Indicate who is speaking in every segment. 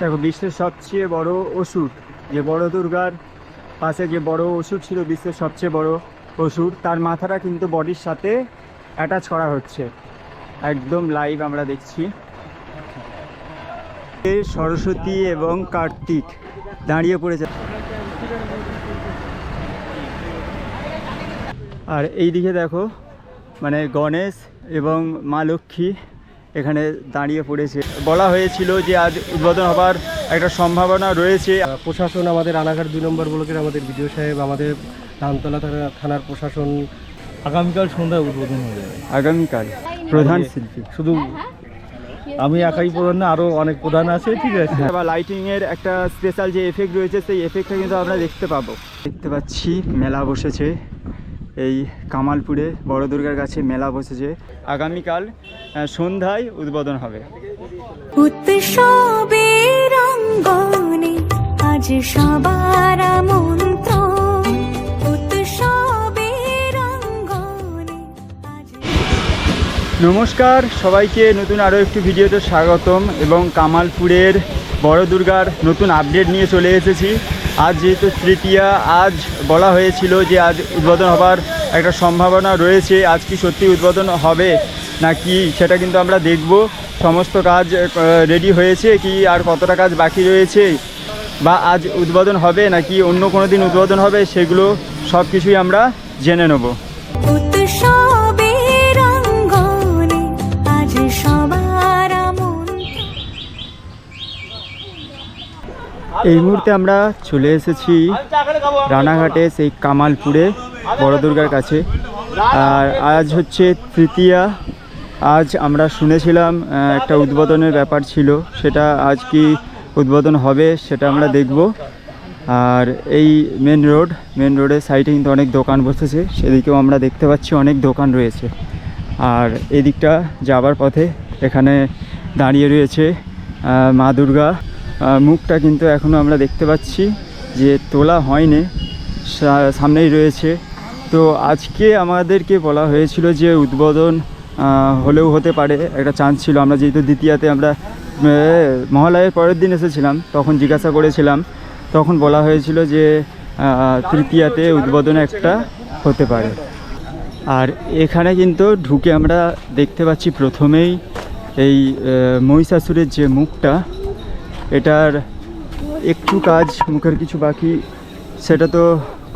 Speaker 1: দেখো, বিশ্বের সবচেয়ে বড় ওষুধ, যে বড় দুর্গার পাশে যে বড় ওষুধ ছিল, বিশ্বের সবচেয়ে বড় ওষুধ, তার মাথাটা কিন্তু বডির সাথে অ্যাটাচ করা হচ্ছে। একদম লাইভ আমরা দেখছি। সরস্বতী এবং কার্তিক দাঁড়িয়ে পড়েছে। আর এই দিকে দেখো মানে গণেশ এবং মা লক্ষ্মী এখানে দাঁড়িয়ে পড়েছে। বলা হয়েছিল যে আজ উদ্বোধন হবার একটা সম্ভাবনা রয়েছে।
Speaker 2: প্রশাসন আমাদের রানাঘাট দুই নম্বর ব্লকের আমাদের বিডিও সাহেব আমাদের ধানতলা থানা- থানার প্রশাসন
Speaker 3: আগামীকাল সন্ধ্যায় উদ্বোধন হয়ে যাবে।
Speaker 1: আগামীকাল প্রধান শিল্পী।
Speaker 3: শুধু আমি একাই প্রধান না আরও অনেক প্রধান আছে ঠিক আছে।
Speaker 1: বা লাইটিংয়ের একটা স্পেশাল যে এফেক্ট রয়েছে সেই এফেক্টটা কিন্তু আমরা দেখতে পাবো। দেখতে পাচ্ছি মেলা বসেছে। এই কামালপুরে বড় দুর্গার কাছে মেলা বসেছে। আগামীকাল সন্ধ্যায় উদ্বোধন হবে।
Speaker 4: আজ সবার মন্ত্র
Speaker 1: নমস্কার সবাইকে নতুন আরও একটি ভিডিওতে স্বাগতম এবং কামালপুরের বড় দুর্গার নতুন আপডেট নিয়ে চলে এসেছি। আজ যেহেতু তৃতীয়া, আজ বলা হয়েছিল যে আজ উদ্বোধন হবার একটা সম্ভাবনা রয়েছে। আজ কি সত্যি উদ্বোধন হবে নাকি সেটা কিন্তু আমরা দেখব। সমস্ত কাজ রেডি হয়েছে কি আর কতটা কাজ বাকি রয়েছে বা আজ উদ্বোধন হবে নাকি অন্য কোনো দিন উদ্বোধন হবে সেগুলো সব কিছুই আমরা জেনে নেব। এই মুহূর্তে আমরা চলে এসেছি রানাঘাটে সেই কামালপুরে বড় দুর্গার কাছে। আর আজ হচ্ছে তৃতীয়া। আজ আমরা শুনেছিলাম একটা উদ্বোধনের ব্যাপার ছিল। সেটা আজ কি উদ্বোধন হবে সেটা আমরা দেখব। আর এই মেন রোড মেন রোডের সাইডে কিন্তু অনেক দোকান বসেছে। সেদিকেও আমরা দেখতে পাচ্ছি অনেক দোকান রয়েছে। আর এদিকটা যাবার পথে এখানে দাঁড়িয়ে রয়েছে মা দুর্গা। মুখটা কিন্তু এখনও আমরা দেখতে পাচ্ছি যে তোলা হয়নি সামনেই রয়েছে। তো আজকে আমাদেরকে বলা হয়েছিল যে উদ্বোধন হলেও হতে পারে, একটা চান্স ছিল। আমরা যেহেতু দ্বিতীয়াতে আমরা মহালয়ের পরের দিন এসেছিলাম, তখন জিজ্ঞাসা করেছিলাম। তখন বলা হয়েছিল যে তৃতীয়াতে উদ্বোধন একটা হতে পারে। আর এখানে কিন্তু ঢুকে আমরা দেখতে পাচ্ছি প্রথমেই এই মহিষাসুরের যে মুখটা এটার একটু কাজ, মুখের কিছু বাকি, সেটা তো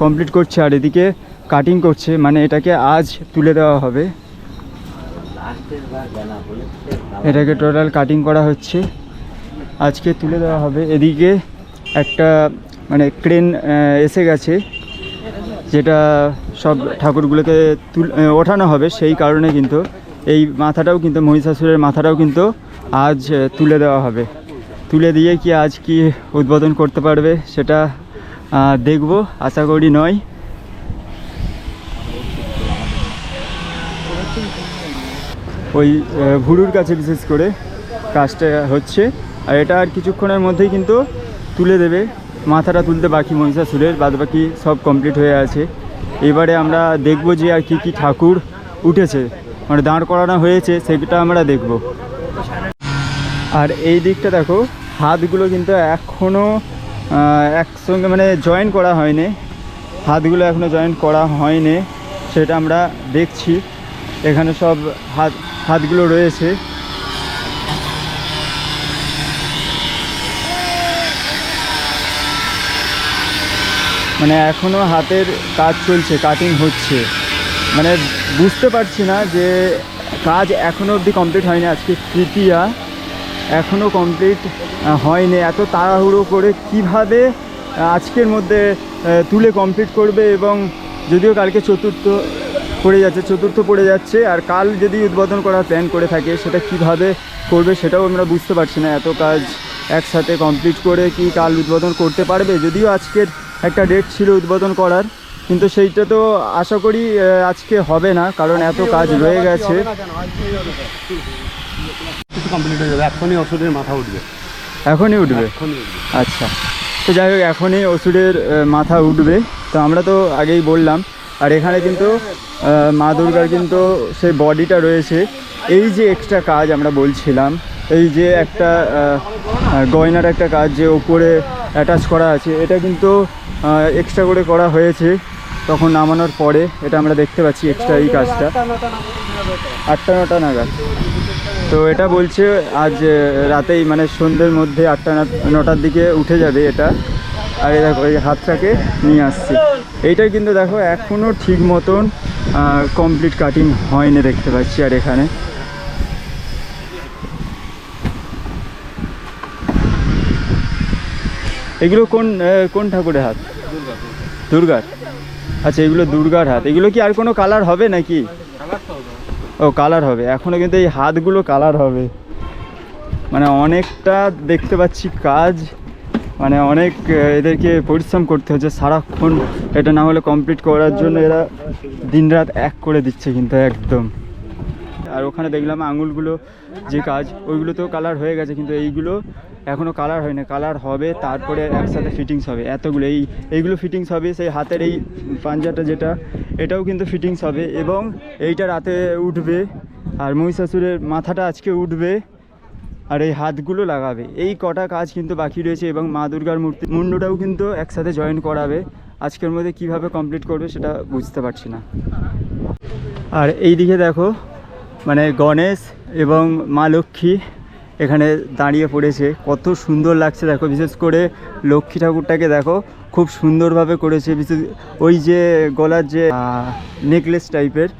Speaker 1: কমপ্লিট করছে। আর এদিকে কাটিং করছে মানে এটাকে আজ তুলে দেওয়া হবে। এটাকে টোটাল কাটিং করা হচ্ছে। আজকে তুলে দেওয়া হবে। এদিকে একটা মানে ক্রেন এসে গেছে, যেটা সব ঠাকুরগুলোকে তুল ওঠানো হবে সেই কারণে কিন্তু এই মাথাটাও কিন্তু মহিষাসুরের মাথাটাও কিন্তু আজ তুলে দেওয়া হবে। তুলে দিয়ে কি আজ কি উদ্বোধন করতে পারবে সেটা দেখব, আশা করি নয়। ওই ভুরুর কাছে বিশেষ করে কাজটা হচ্ছে। আর এটা আর কিছুক্ষণের মধ্যেই কিন্তু তুলে দেবে। মাথাটা তুলতে বাকি মহিষাসুরের বাদ বাকি সব কমপ্লিট হয়ে আছে। এবারে আমরা দেখব যে আর কি কি ঠাকুর উঠেছে। মানে দাঁড় করানো হয়েছে, সেটা আমরা দেখব। আর এই দিকটা দেখো হাতগুলো কিন্তু এখনও একসঙ্গে মানে জয়েন করা হয়নি। হাতগুলো এখনও জয়েন করা হয়নি, সেটা আমরা দেখছি। এখানে সব হাত, হাতগুলো রয়েছে। মানে এখনও হাতের কাজ চলছে কাটিং হচ্ছে। মানে বুঝতে পারছি না যে কাজ এখনও অবধি কমপ্লিট হয়নি, আজকে তৃতীয়া। এখনও কমপ্লিট হয়নি। এত তাড়াহুড়ো করে কীভাবে আজকের মধ্যে তুলে কমপ্লিট করবে এবং যদিও কালকে চতুর্থ পড়ে যাচ্ছে, চতুর্থ পড়ে যাচ্ছে, আর কাল যদি উদ্বোধন করার প্ল্যান করে থাকে, সেটা কীভাবে করবে সেটাও আমরা বুঝতে পারছি না। এত কাজ একসাথে কমপ্লিট করে কি কাল উদ্বোধন করতে পারবে? যদিও আজকের একটা ডেট ছিল উদ্বোধন করার, কিন্তু সেইটা তো আশা করি আজকে হবে না, কারণ এত কাজ রয়ে গেছে।
Speaker 2: কমপ্লিট হয়ে যাবে। এখনই ওষুধের মাথা উঠবে।
Speaker 1: এখনই উঠবে?
Speaker 2: এখনই উঠবে।
Speaker 1: আচ্ছা। তো যাই হোক এখনই ওষুধের মাথা উঠবে। তো আমরা তো আগেই বললাম আর এখানে কিন্তু মা দুর্গার কিন্তু সেই বডিটা রয়েছে। এই যে এক্সট্রা কাজ আমরা বলছিলাম এই যে একটা গয়নার একটা কাজ যে ওপরে অ্যাটাচ করা আছে এটা কিন্তু এক্সট্রা করে করা হয়েছে। তখন নামানোর পরে এটা আমরা দেখতে পাচ্ছি এক্সট্রা এই কাজটা। আটটা নটা নাগাদ। তো এটা বলছে, আজ রাতেই মানে সন্ধ্যের মধ্যে আটটা নটার দিকে উঠে যাবে এটা। আর দেখো, এই হাতটাকে নিয়ে আসছি। এইটা কিন্তু দেখো এখনও ঠিক মতন কমপ্লিট কাটিং হয়নি দেখতে পাচ্ছি আর এখানে। এগুলো কোন কোন ঠাকুরের হাত? দুর্গার। আচ্ছা এগুলো দুর্গার হাত। এগুলো কি আর কোনো কালার হবে নাকি? ও কালার হবে। এখনও কিন্তু এই হাতগুলো কালার হবে। মানে অনেকটা দেখতে পাচ্ছি কাজ। মানে অনেক এদেরকে পরিশ্রম করতে হচ্ছে সারাক্ষণ। এটা না হলে কমপ্লিট করার জন্য এরা দিনরাত এক করে দিচ্ছে কিন্তু একদম। আর ওখানে দেখলাম আঙুলগুলো যে কাজ, ওইগুলোতেও কালার হয়ে গেছে, কিন্তু এইগুলো এখনও কালার হয়নি। কালার হবে, তারপরে একসাথে ফিটিংস হবে। এতগুলো, এই, এইগুলো ফিটিংস হবে, সেই হাতের এই পাঞ্জাটা যেটা, এটাও কিন্তু ফিটিংস হবে এবং এইটা রাতে উঠবে, আর মহিষাসুরের মাথাটা আজকে উঠবে, আর এই হাতগুলো লাগাবে। এই কটা কাজ কিন্তু বাকি রয়েছে এবং মা দুর্গার মূর্তি মুন্ডটাও কিন্তু একসাথে জয়েন করাবে। আজকের মধ্যে কীভাবে কমপ্লিট করবে সেটা বুঝতে পারছি না। আর এই দিকে দেখো মানে গণেশ এবং মা লক্ষ্মী এখানে দাঁড়িয়ে পড়েছে। কত সুন্দর লাগছে দেখো, বিশেষ করে লক্ষ্মী ঠাকুরটাকে দেখো, খুব সুন্দরভাবে করেছে। বিশেষ ওই যে গলার যে নেকলেস টাইপের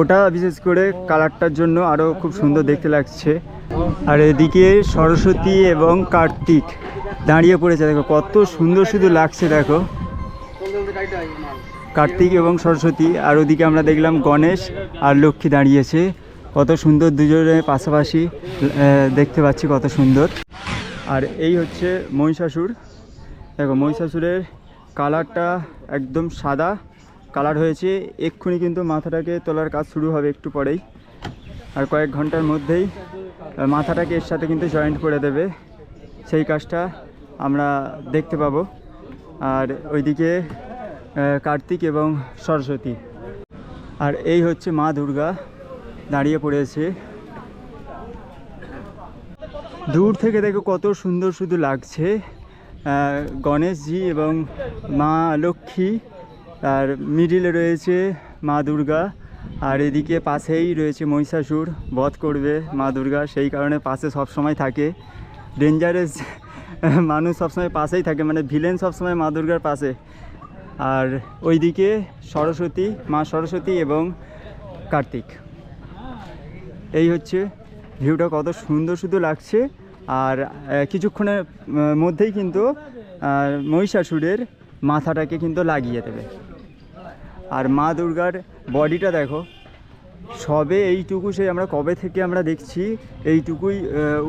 Speaker 1: ওটা বিশেষ করে কালারটার জন্য আরও খুব সুন্দর দেখতে লাগছে। আর এদিকে সরস্বতী এবং কার্তিক দাঁড়িয়ে পড়েছে দেখো, কত সুন্দর শুধু লাগছে দেখো। কার্তিক এবং সরস্বতী, আর ওদিকে আমরা দেখলাম গণেশ আর লক্ষ্মী দাঁড়িয়েছে। কত সুন্দর দুজনে পাশাপাশি দেখতে পাচ্ছি কত সুন্দর। আর এই হচ্ছে মহিষাসুর। দেখো, মহিষাসুরের কালারটা একদম সাদা কালার হয়েছে। এক্ষুনি কিন্তু মাথাটাকে তোলার কাজ শুরু হবে একটু পরেই। আর কয়েক ঘণ্টার মধ্যেই মাথাটাকে এর সাথে কিন্তু জয়েন্ট করে দেবে। সেই কাজটা আমরা দেখতে পাবো। আর ওইদিকে কার্তিক এবং সরস্বতী। আর এই হচ্ছে মা দুর্গা। দাঁড়িয়ে পড়েছে। দূর থেকে দেখো কত সুন্দর শুধু লাগছে। গণেশজি এবং মা লক্ষ্মী, আর মিডিলে রয়েছে মা দুর্গা, আর এদিকে পাশেই রয়েছে মহিষাসুর, বধ করবে মা দুর্গা, সেই কারণে পাশে সব সময় থাকে। ডেঞ্জারাস মানুষ সবসময় পাশেই থাকে মানে ভিলেন সবসময় মা দুর্গার পাশে। আর ওইদিকে সরস্বতী, মা সরস্বতী এবং কার্তিক। এই হচ্ছে ভিউটা কত সুন্দর শুধু লাগছে। আর কিছুক্ষণের মধ্যেই কিন্তু মহিষাসুরের মাথাটাকে কিন্তু লাগিয়ে দেবে। আর মা দুর্গার বডিটা দেখো, সবে এইটুকু সেই আমরা কবে থেকে আমরা দেখছি, এইটুকুই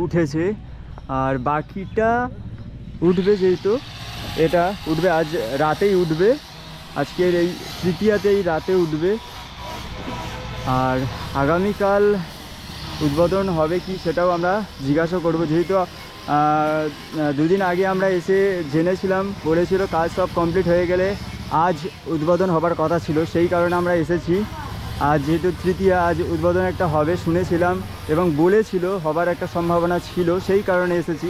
Speaker 1: উঠেছে। আর বাকিটা উঠবে যেহেতু, এটা উঠবে আজ রাতেই উঠবে। আজকের এই তৃতীয়াতেই রাতে উঠবে। আর আগামীকাল উদ্বোধন হবে কি সেটাও আমরা জিজ্ঞাসা করব। যেহেতু দুদিন আগে আমরা এসে জেনেছিলাম, বলেছিল কাজ সব কমপ্লিট হয়ে গেলে আজ উদ্বোধন হবার কথা ছিল, সেই কারণে আমরা এসেছি। আর যেহেতু তৃতীয়া, আজ উদ্বোধন একটা হবে শুনেছিলাম এবং বলেছিল, হবার একটা সম্ভাবনা ছিল, সেই কারণে এসেছি।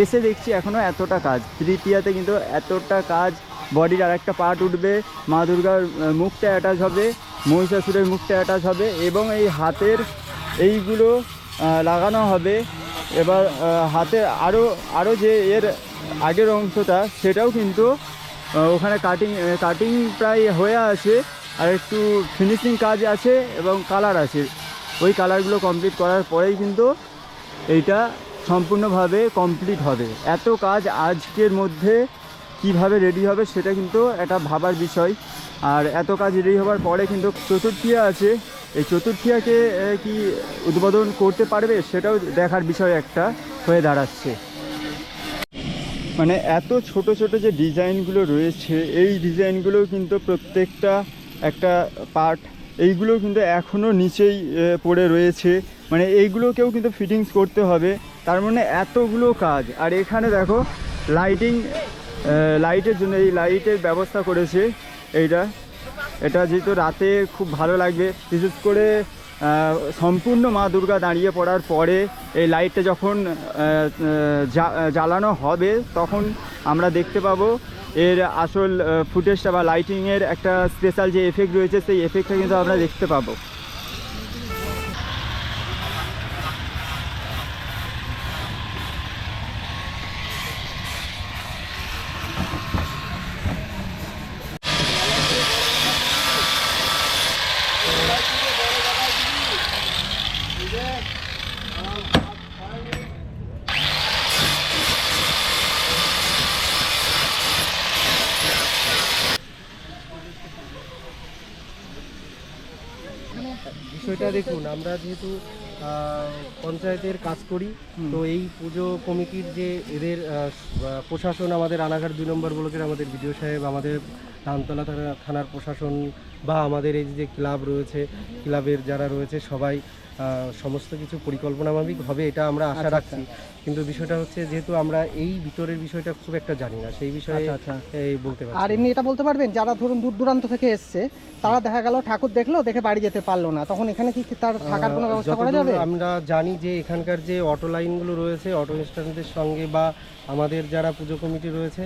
Speaker 1: এসে দেখছি এখনও এতটা কাজ, তৃতীয়াতে কিন্তু এতটা কাজ, বডির আর একটা পার্ট উঠবে, মা দুর্গার মুখটা অ্যাটাচ হবে, মহিষাসুরের মুখটা অ্যাটাচ হবে এবং এই হাতের এইগুলো লাগানো হবে। এবার হাতে আরও আরও যে এর আগের অংশটা, সেটাও কিন্তু ওখানে কাটিং কাটিং প্রায় হয়ে আছে। আর একটু ফিনিশিং কাজ আছে এবং কালার আছে। ওই কালারগুলো কমপ্লিট করার পরেই কিন্তু এইটা সম্পূর্ণভাবে কমপ্লিট হবে। এত কাজ আজকের মধ্যে কীভাবে রেডি হবে সেটা কিন্তু একটা ভাবার বিষয়। আর এত কাজ রেডি হওয়ার পরে কিন্তু চতুর্থিয়া আছে। এই চতুর্থিয়াকে কি উদ্বোধন করতে পারবে সেটাও দেখার বিষয় একটা হয়ে দাঁড়াচ্ছে। মানে এত ছোট ছোট যে ডিজাইনগুলো রয়েছে, এই ডিজাইনগুলো কিন্তু প্রত্যেকটা একটা পার্ট এইগুলো কিন্তু এখনও নিচেই পড়ে রয়েছে। মানে এইগুলোকেও কিন্তু ফিটিংস করতে হবে। তার মানে এতগুলো কাজ। আর এখানে দেখো লাইটিং লাইটের জন্য, এই লাইটের ব্যবস্থা করেছে এইটা। এটা যেহেতু রাতে খুব ভালো লাগবে, বিশেষ করে সম্পূর্ণ মা দুর্গা দাঁড়িয়ে পড়ার পরে এই লাইটটা যখন জ্বালানো হবে, তখন আমরা দেখতে পাবো এর আসল ফুটেজটা বা লাইটিংয়ের একটা স্পেশাল যে এফেক্ট রয়েছে, সেই এফেক্টটা কিন্তু আমরা দেখতে পাবো।
Speaker 2: বিষয়টা দেখুন আমরা যেহেতু পঞ্চায়েতের কাজ করি তো এই পুজো কমিটির যে এদের প্রশাসন আমাদের রানাঘাট দুই নম্বর ব্লকের আমাদের বিডিও সাহেব আমাদের ধানতলা থানা থানার প্রশাসন বা আমাদের এই যে ক্লাব রয়েছে ক্লাবের যারা রয়েছে সবাই সমস্ত কিছু পরিকল্পনা মাফিক হবে এটা আমরা আশা রাখছি। কিন্তু বিষয়টা হচ্ছে যেহেতু আমরা এই ভিতরের বিষয়টা খুব একটা জানি না সেই বিষয়ে
Speaker 5: আচ্ছা,
Speaker 2: এই বলতে পারছি
Speaker 5: আর এমনি এটা বলতে পারবেন যারা ধরুন দূর দূরান্ত থেকে এসছে তারা দেখা গেল ঠাকুর দেখল দেখে বাড়ি যেতে পারল না। তখন এখানে কি তার থাকার কোনো ব্যবস্থা করা যাবে?
Speaker 2: আমরা জানি যে এখানকার যে অটো লাইনগুলো রয়েছে অটো স্ট্যান্ডের সঙ্গে বা আমাদের যারা পুজো কমিটি রয়েছে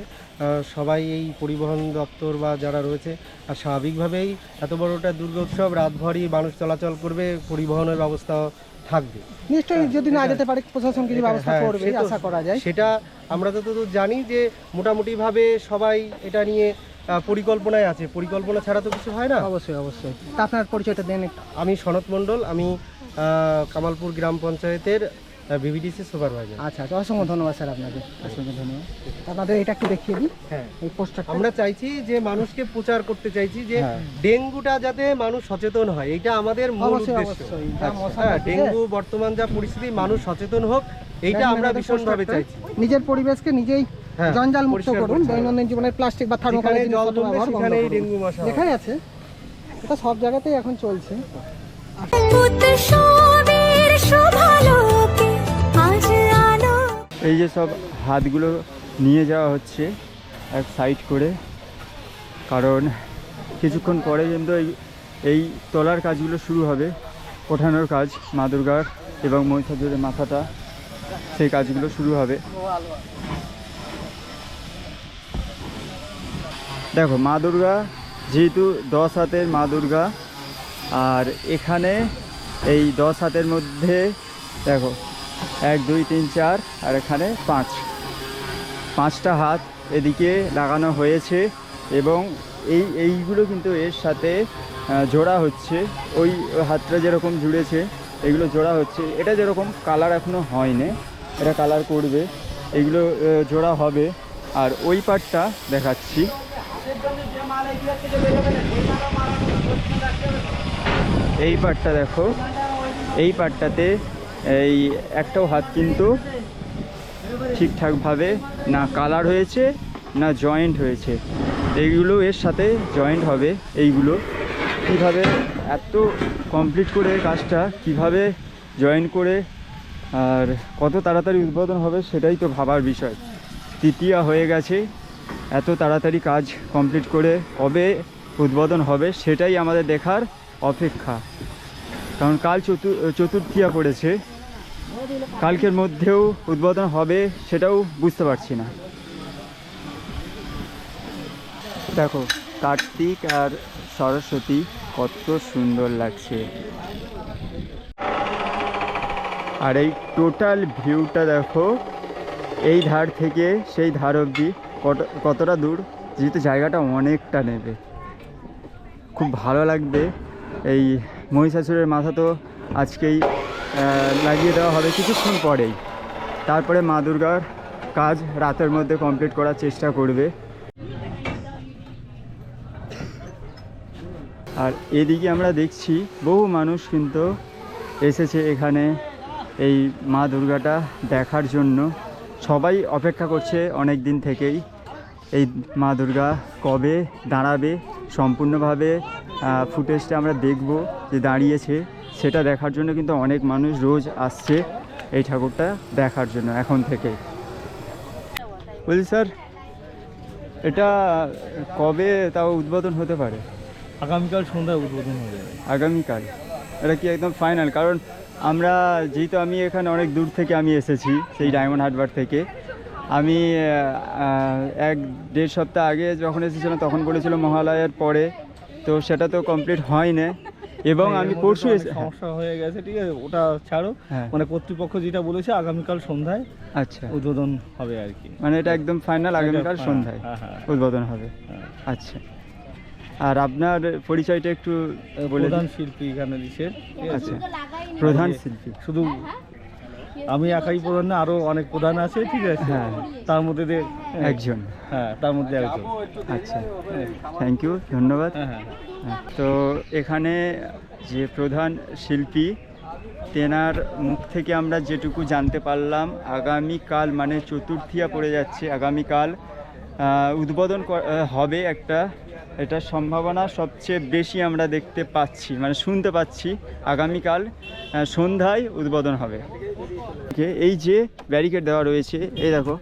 Speaker 2: সবাই এই পরিবহন দপ্তর বা যারা রয়েছে আর স্বাভাবিকভাবেই এত বড় একটা দুর্গোৎসব রাতভরই মানুষ চলাচল করবে পরিবহনের ব্যবস্থা থাকবে।
Speaker 5: নিশ্চয়ই যদি না যেতে পারে প্রশাসন কিছু ব্যবস্থা
Speaker 2: হ্যাঁ,
Speaker 5: করবে আশা করা যায়।
Speaker 2: সেটা আমরা তো তো জানি যে মোটামুটিভাবে সবাই এটা নিয়ে পরিকল্পনায় আছে। পরিকল্পনা ছাড়া তো কিছু হয় না।
Speaker 5: অবশ্যই অবশ্যই। তা আপনার পরিচয়টা দেন
Speaker 2: আমি সনত মণ্ডল আমি আহ, কামালপুর গ্রাম পঞ্চায়েতের বিবিডিসি সুপারভাইজার
Speaker 5: আচ্ছা আচ্ছা অসংখ্য ধন্যবাদ স্যার আপনাকে। অসংখ্য ধন্যবাদ। আপনাদের এটা একটু দেখিয়ে দিই।
Speaker 2: হ্যাঁ।
Speaker 5: এই পোস্টারটা
Speaker 2: আমরা চাইছি যে মানুষকে প্রচার করতে চাইছি যে
Speaker 5: হ্যাঁ।
Speaker 2: ডেঙ্গুটা যাতে মানুষ সচেতন হয় এটা আমাদের মূল উদ্দেশ্য। আচ্ছা, হ্যাঁ ডেঙ্গু বর্তমান যা পরিস্থিতি মানুষ সচেতন হোক এইটা আমরা
Speaker 5: দেখেন
Speaker 2: ভীষণ ভাবে
Speaker 5: পোস্টারটা।
Speaker 2: চাইছি।
Speaker 5: নিজের পরিবেশকে নিজেই
Speaker 2: হ্যাঁ,
Speaker 5: জঞ্জাল মুক্ত করুন দৈনন্দিন জীবনে প্লাস্টিক বা থার্মোকলের
Speaker 2: জল
Speaker 5: জিনিসপত্র ব্যবহার বন্ধ
Speaker 2: ডেঙ্গু মশা।
Speaker 5: লেখাই আছে এটা সব জায়গাতেই এখন চলছে।
Speaker 1: যে সব হাতগুলো নিয়ে যাওয়া হচ্ছে এক সাইড করে, কারণ কিছুক্ষণ পরে কিন্তু এই এই তলার কাজগুলো শুরু হবে, ওঠানোর কাজ, মা দুর্গার এবং মহিষাসুরের মাথাটা, সেই কাজগুলো শুরু হবে। দেখো, মা দুর্গা যেহেতু দশ হাতের মা দুর্গা, আর এখানে এই দশ হাতের মধ্যে, দেখো এক, দুই, তিন, চার, আর এখানে পাঁচ। পাঁচটা হাত এদিকে লাগানো হয়েছে এবং এই, এইগুলো কিন্তু এর সাথে জোড়া হচ্ছে। ওই হাতটা যেরকম জুড়েছে, এগুলো জোড়া হচ্ছে। এটা যেরকম কালার এখনও হয়নি, এটা কালার করবে। এগুলো জোড়া হবে। আর ওই পার্টটা দেখাচ্ছি। এই পার্টটা দেখো, এই পার্টটাতে এই একটাও হাত কিন্তু ঠিকঠাকভাবে না কালার হয়েছে, না জয়েন্ট হয়েছে। এইগুলো এর সাথে জয়েন্ট হবে এইগুলো। কীভাবে এত কমপ্লিট করে কাজটা, কীভাবে জয়েন করে, আর কত তাড়াতাড়ি উদ্বোধন হবে সেটাই তো ভাবার বিষয়। তৃতীয়া হয়ে গেছে, এত তাড়াতাড়ি কাজ কমপ্লিট করে কবে উদ্বোধন হবে সেটাই আমাদের দেখার অপেক্ষা। কারণ কাল চতু, চতুর্থিয়া পড়েছে। কালকের মধ্যেও উদ্বোধন হবে সেটাও বুঝতে পারছি না। দেখো, কার্তিক আর সরস্বতী কত সুন্দর লাগছে। আর এই টোটাল ভিউটা দেখো, এই ধার থেকে সেই ধার অবধি কত- কতটা দূর, যেহেতু জায়গাটা অনেকটা নেবে। খুব ভালো লাগবে। এই মহিষাসুরের মাথা তো আজকেই লাগিয়ে দেওয়া হবে কিছুক্ষণ পরেই। তারপরে মা দুর্গার কাজ রাতের মধ্যে কমপ্লিট করার চেষ্টা করবে। আর এদিকে আমরা দেখছি বহু মানুষ কিন্তু এসেছে এখানে এই মা দুর্গাটা দেখার জন্য। সবাই অপেক্ষা করছে অনেক দিন থেকেই এই মা দুর্গা কবে দাঁড়াবে, সম্পূর্ণভাবে ফুটেজটা আমরা দেখব যে দাঁড়িয়েছে। সেটা দেখার জন্য কিন্তু অনেক মানুষ রোজ আসছে এই ঠাকুরটা দেখার জন্য এখন থেকে। বলছি স্যার এটা কবে তাও উদ্বোধন হতে পারে?
Speaker 3: আগামীকাল সন্ধ্যায় উদ্বোধন হয়ে যাবে।
Speaker 1: আগামীকাল? এটা কি একদম ফাইনাল? কারণ আমরা যেহেতু আমি এখানে অনেক দূর থেকে আমি এসেছি সেই ডায়মন্ড হারবার থেকে আমি এক দেড় সপ্তাহ আগে যখন এসেছিলাম তখন বলেছিল মহালয়ার পরে তো সেটা তো কমপ্লিট হয় না এবং আমি পরশু এসে
Speaker 3: সমস্যা হয়ে গেছে ঠিক আছে ওটা ছাড়ো।
Speaker 1: হ্যাঁ।
Speaker 3: মানে কর্তৃপক্ষ যেটা বলেছে আগামীকাল সন্ধ্যায়
Speaker 1: আচ্ছা।
Speaker 3: উদ্বোধন হবে আর কি।
Speaker 1: মানে এটা একদম ফাইনাল আগামীকাল সন্ধ্যায়
Speaker 3: হ্যাঁ, হ্যাঁ।
Speaker 1: উদ্বোধন হবে। আচ্ছা। আর আপনার পরিচয়টা একটু
Speaker 3: প্রধান শিল্পী এখানে দিচ্ছে
Speaker 1: আচ্ছা। প্রধান শিল্পী।
Speaker 3: শুধু আমি একাই প্রধান না আরও অনেক প্রধান আছে ঠিক আছে?
Speaker 1: হ্যাঁ।
Speaker 3: তার মধ্যে দিয়ে
Speaker 1: একজন।
Speaker 3: হ্যাঁ তার মধ্যে একজন।
Speaker 1: আচ্ছা। থ্যাংক ইউ ধন্যবাদ।
Speaker 3: হ্যাঁ হ্যাঁ।
Speaker 1: তো এখানে যে প্রধান শিল্পী তেনার মুখ থেকে আমরা যেটুকু জানতে পারলাম আগামীকাল মানে চতুর্থিয়া পড়ে যাচ্ছে আগামীকাল উদ্বোধন হবে একটা এটার সম্ভাবনা সবচেয়ে বেশি আমরা দেখতে পাচ্ছি মানে শুনতে পাচ্ছি আগামীকাল সন্ধ্যায় উদ্বোধন হবে। এই যে ব্যারিকেড দেওয়া রয়েছে, এই দেখো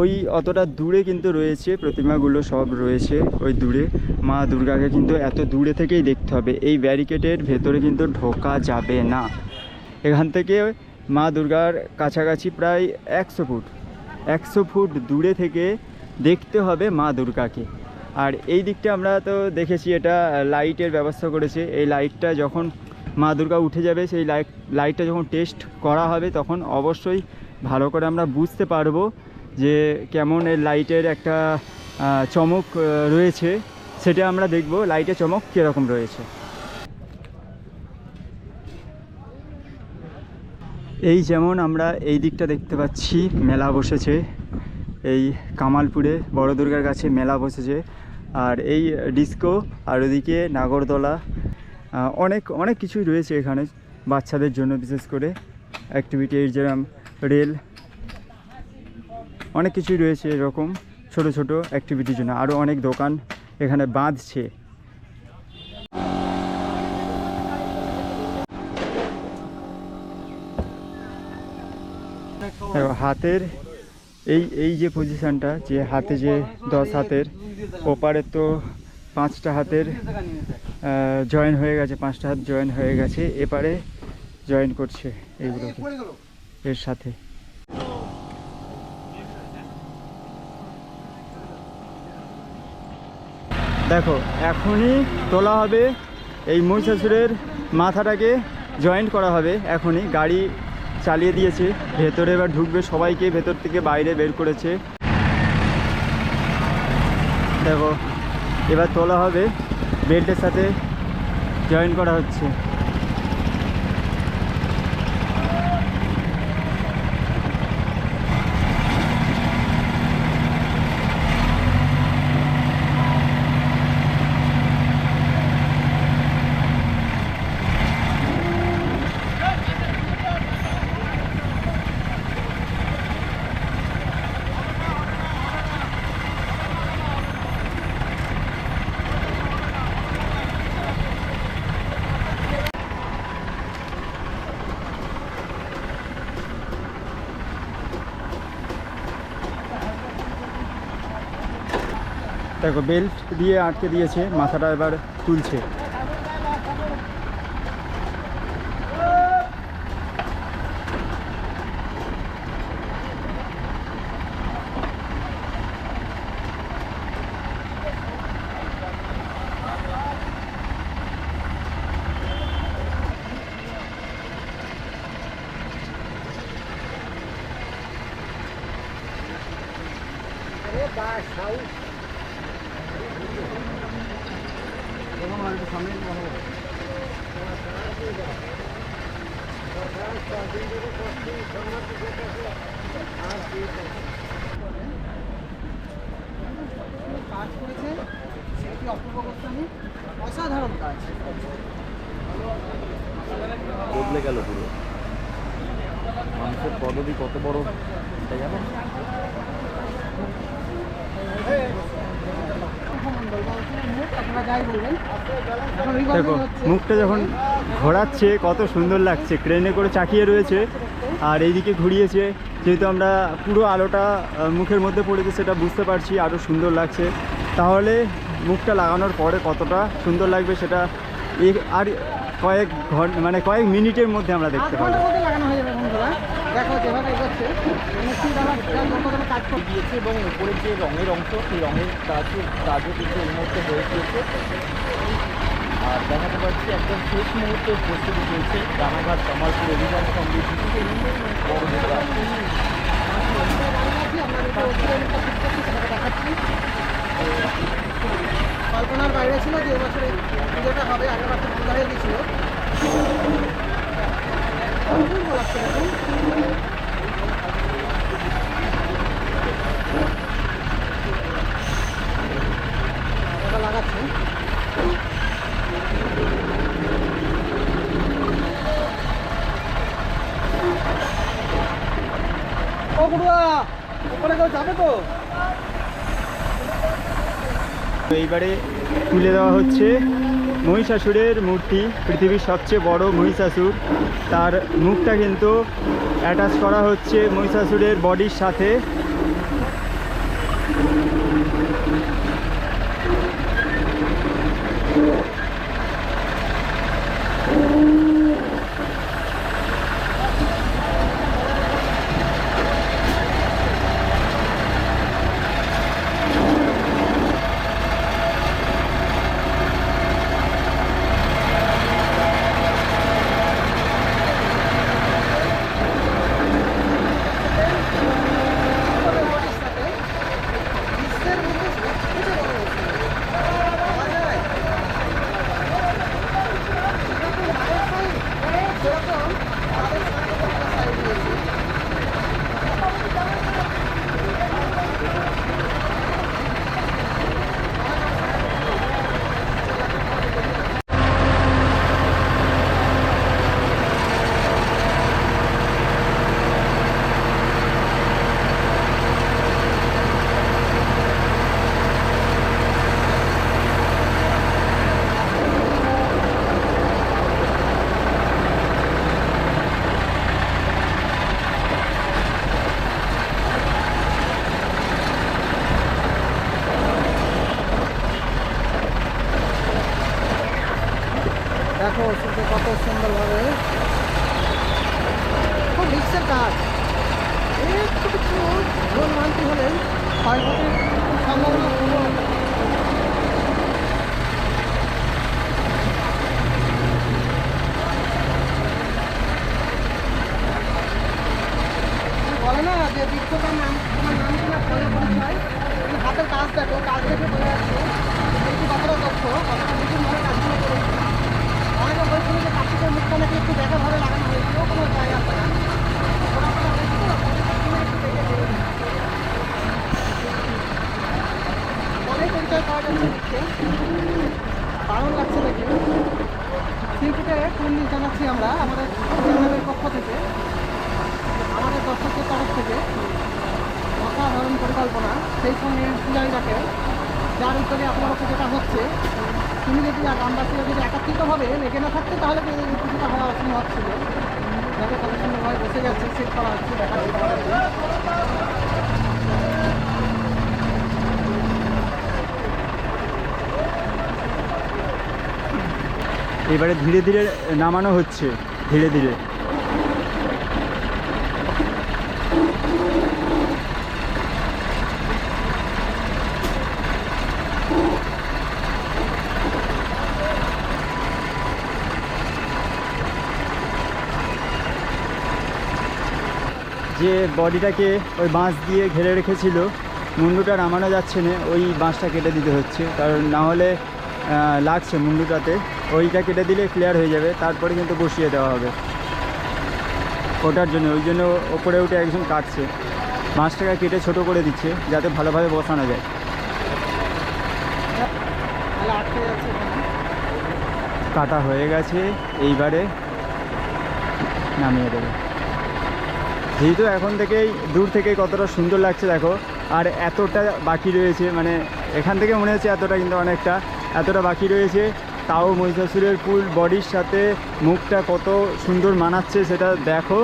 Speaker 1: ওই অতটা দূরে কিন্তু রয়েছে, প্রতিমাগুলো সব রয়েছে ওই দূরে। মা দুর্গাকে কিন্তু এত দূরে থেকেই দেখতে হবে, এই ব্যারিকেডের ভেতরে কিন্তু ঢোকা যাবে না। এখান থেকে মা দুর্গার কাছাকাছি প্রায় একশো ফুট একশো ফুট দূরে থেকে দেখতে হবে মা দুর্গাকে। আর এই দিকটা আমরা তো দেখেছি, এটা লাইটের ব্যবস্থা করেছে। এই লাইটটা যখন মা দুর্গা উঠে যাবে, সেই লাইট লাইটটা যখন টেস্ট করা হবে, তখন অবশ্যই ভালো করে আমরা বুঝতে পারব যে কেমন এর লাইটের একটা চমক রয়েছে। সেটা আমরা দেখব লাইটের চমক কীরকম রয়েছে। এই যেমন আমরা এই দিকটা দেখতে পাচ্ছি, মেলা বসেছে। এই কামালপুরে বড় দুর্গার কাছে মেলা বসেছে। আর এই ডিস্কো আর ওদিকে নাগরদোলা অনেক অনেক কিছুই রয়েছে এখানে বাচ্চাদের জন্য, বিশেষ করে অ্যাক্টিভিটি যেরকম রেল অনেক কিছুই রয়েছে এরকম ছোট ছোট অ্যাক্টিভিটির জন্য। আরও অনেক দোকান এখানে বাঁধছে। হাতের এই এই যে পজিশানটা যে হাতে যে দশ হাতের, ওপারে তো পাঁচটা হাতের জয়েন হয়ে গেছে, পাঁচটা হাত জয়েন হয়ে গেছে, এপারে জয়েন করছে এইগুলোকে, এর সাথে। দেখো, এখনই তোলা হবে, এই মহিষাসুরের মাথাটাকে জয়েন্ট করা হবে, এখনই গাড়ি চালিয়ে দিয়েছে। ভেতরে এবার ঢুকবে সবাইকে, ভেতর থেকে বাইরে বের করেছে। দেখো, এবার তোলা হবে। বেল্টের সাথে জয়েন করা হচ্ছে। দেখো বেল্ট দিয়ে আটকে দিয়েছে মাথাটা এবার তুলছে।
Speaker 5: কাজ করেছে শিল্পী অপূর্ব গোস্বামী অসাধারণ কাজ
Speaker 6: বদলে গেল পুরো। মানুষের পদবি কত বড়, এটা জানো
Speaker 5: আপনারা যাই বলবেন এখন
Speaker 1: দেখো, মুখটা যখন ঘোরাচ্ছে, কত সুন্দর লাগছে। ক্রেনে করে চাকিয়ে রয়েছে, আর এইদিকে ঘুরিয়েছে। যেহেতু আমরা পুরো আলোটা মুখের মধ্যে পড়েছে, সেটা বুঝতে পারছি আরও সুন্দর লাগছে। তাহলে মুখটা লাগানোর পরে কতটা সুন্দর লাগবে সেটা আর কয়েক ঘণ্টা মানে কয়েক মিনিটের মধ্যে আমরা দেখতে পাবো।
Speaker 5: দেখো যেভাবে এগোচ্ছে মিস্ত্রি দ্বারা যতটা কাজ করছে
Speaker 6: দিয়েছে এবং উপরের যে রঙের অংশ সেই রঙের কাজও কাজও কিন্তু এই মুহূর্তে হয়ে গিয়েছে। আর দেখাতে পাচ্ছি একদম শেষ মুহূর্তে প্রস্তুতি চলছে রানাঘাট কামালপুর অভিযান সমৃদ্ধি।
Speaker 5: কল্পনার বাইরে ছিল যে এবছরে পুজোটা হবে আগের বছর পুজো হয়ে গেছিল অপূর্ব লাগছে দেখুন। এটা লাগাচ্ছি ও গুরুয়া ওপরে কেউ যাবে তো?
Speaker 1: এইবারে তুলে দেওয়া হচ্ছে মহিষাসুরের মূর্তি, পৃথিবীর সবচেয়ে বড় মহিষাসুর। তার মুখটা কিন্তু অ্যাটাচ করা হচ্ছে মহিষাসুরের বডির সাথে। এবারে ধীরে ধীরে নামানো হচ্ছে ধীরে ধীরে। যে বডিটাকে ওই বাঁশ দিয়ে ঘিরে রেখেছিল মুন্ডুটা নামানো যাচ্ছে না ওই বাঁশটা কেটে দিতে হচ্ছে। কারণ না হলে লাগছে মুন্ডুটাতে। ওইটা কেটে দিলে ক্লিয়ার হয়ে যাবে তারপরে কিন্তু বসিয়ে দেওয়া হবে। ওটার জন্য ওই জন্য ওপরে উঠে একজন কাটছে। বাঁশটাকে কেটে ছোট করে দিচ্ছে যাতে ভালোভাবে বসানো যায়। কাটা হয়ে গেছে এইবারে নামিয়ে দেবে। যেহেতু এখন থেকেই দূর থেকেই কতটা সুন্দর লাগছে, দেখো। আর এতটা বাকি রয়েছে মানে এখান থেকে মনে হচ্ছে এতটা কিন্তু অনেকটা, এতটা বাকি রয়েছে। তাও মহিষাসুরের ফুল বডির সাথে মুখটা কত সুন্দর মানাচ্ছে সেটা দেখো।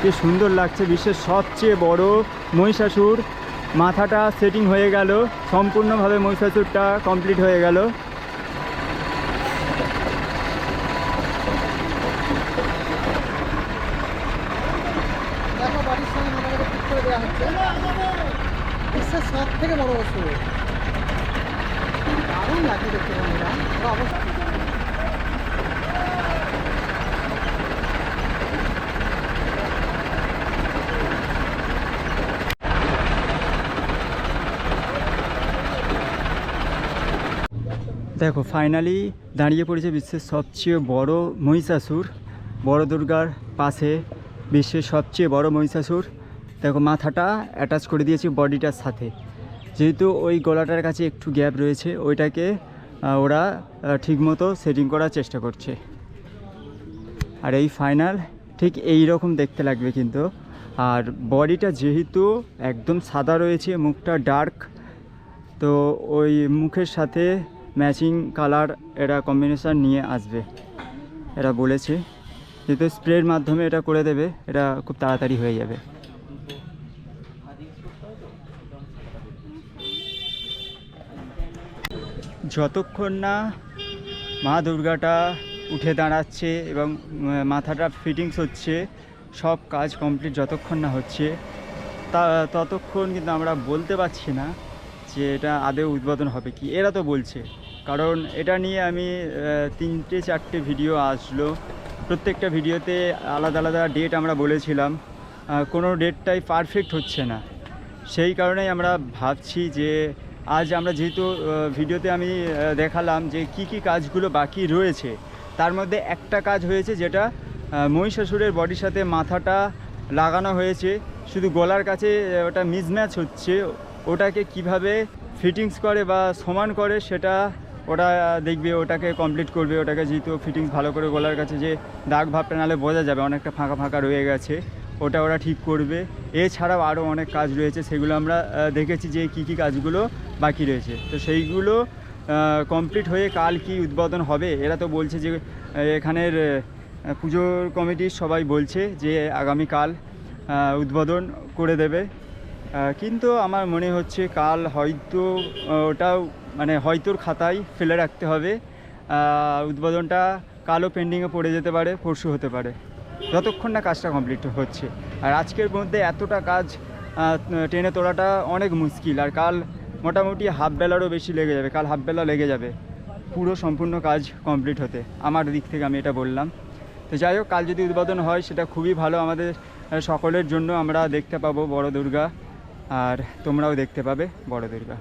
Speaker 1: কি সুন্দর লাগছে, বিশ্বের সবচেয়ে বড় মহিষাসুর। মাথাটা সেটিং হয়ে গেল, সম্পূর্ণভাবে মহিষাসুরটা কমপ্লিট হয়ে গেল
Speaker 5: সব থেকে বড় উৎসব দারুণ লাগছে দেখতে বন্ধুরা তো অবশ্যই
Speaker 1: দেখো ফাইনালি দাঁড়িয়ে পড়েছে বিশ্বের সবচেয়ে বড় মহিষাসুর। বড় দুর্গার পাশে বিশ্বের সবচেয়ে বড় মহিষাসুর। দেখো, মাথাটা অ্যাটাচ করে দিয়েছি বডিটার সাথে। যেহেতু ওই গলাটার কাছে একটু গ্যাপ রয়েছে, ওইটাকে ওরা ঠিকমতো সেটিং করার চেষ্টা করছে। আর এই ফাইনাল ঠিক এই রকম দেখতে লাগবে কিন্তু। আর বডিটা যেহেতু একদম সাদা রয়েছে, মুখটা ডার্ক তো ওই মুখের সাথে ম্যাচিং কালার এরা কম্বিনেশন নিয়ে আসবে। এরা বলেছে, যেহেতু স্প্রের মাধ্যমে এটা করে দেবে, এটা খুব তাড়াতাড়ি হয়ে যাবে। যতক্ষণ না মা দুর্গাটা উঠে দাঁড়াচ্ছে এবং মাথাটা ফিটিংস হচ্ছে, সব কাজ কমপ্লিট যতক্ষণ না হচ্ছে, তা, ততক্ষণ কিন্তু আমরা বলতে পারছি না যে এটা আদৌ উদ্বোধন হবে কি। এরা তো বলছে। কারণ এটা নিয়ে আমি তিনটে চারটে ভিডিও আসলো। প্রত্যেকটা ভিডিওতে আলাদা আলাদা ডেট আমরা বলেছিলাম। কোনো ডেটটাই পারফেক্ট হচ্ছে না। সেই কারণেই আমরা ভাবছি যে, আজ আমরা যেহেতু ভিডিওতে আমি দেখালাম যে কি কি কাজগুলো বাকি রয়েছে, তার মধ্যে একটা কাজ হয়েছে যেটা মহিষাসুরের বডির সাথে মাথাটা লাগানো হয়েছে। শুধু গলার কাছে ওটা মিসম্যাচ হচ্ছে। ওটাকে কীভাবে ফিটিংস করে বা সমান করে সেটা ওটা দেখবে, ওটাকে কমপ্লিট করবে, ওটাকে যেহেতু ফিটিংস ভালো করে গলার কাছে, যে দাগ ভাবটা নাহলে বোঝা যাবে, অনেকটা ফাঁকা ফাঁকা রয়ে গেছে, ওটা ওরা ঠিক করবে। এছাড়াও আরও অনেক কাজ রয়েছে, সেগুলো আমরা দেখেছি যে কী কী কাজগুলো বাকি রয়েছে। তো সেইগুলো কমপ্লিট হয়ে কাল কি উদ্বোধন হবে, এরা তো বলছে যে এখানের পুজোর কমিটির সবাই বলছে যে আগামীকাল উদ্বোধন করে দেবে। কিন্তু আমার মনে হচ্ছে কাল হয়তো ওটাও মানে হয়তোর খাতায় ফেলে রাখতে হবে। উদ্বোধনটা কালো পেন্ডিংয়ে পড়ে যেতে পারে, পরশু হতে পারে। যতক্ষণ না কাজটা কমপ্লিট হচ্ছে। আর আজকের মধ্যে এতটা কাজ টেনে তোলাটা অনেক মুশকিল। আর কাল মোটামুটি হাফ বেলারও বেশি লেগে যাবে, কাল হাফ বেলা লেগে যাবে পুরো সম্পূর্ণ কাজ কমপ্লিট হতে। আমার দিক থেকে আমি এটা বললাম। তো যাই হোক, কাল যদি উদ্বোধন হয়, সেটা খুবই ভালো আমাদের সকলের জন্য আমরা দেখতে পাবো বড় দুর্গা। আর তোমরাও দেখতে পাবে বড় দুর্গা।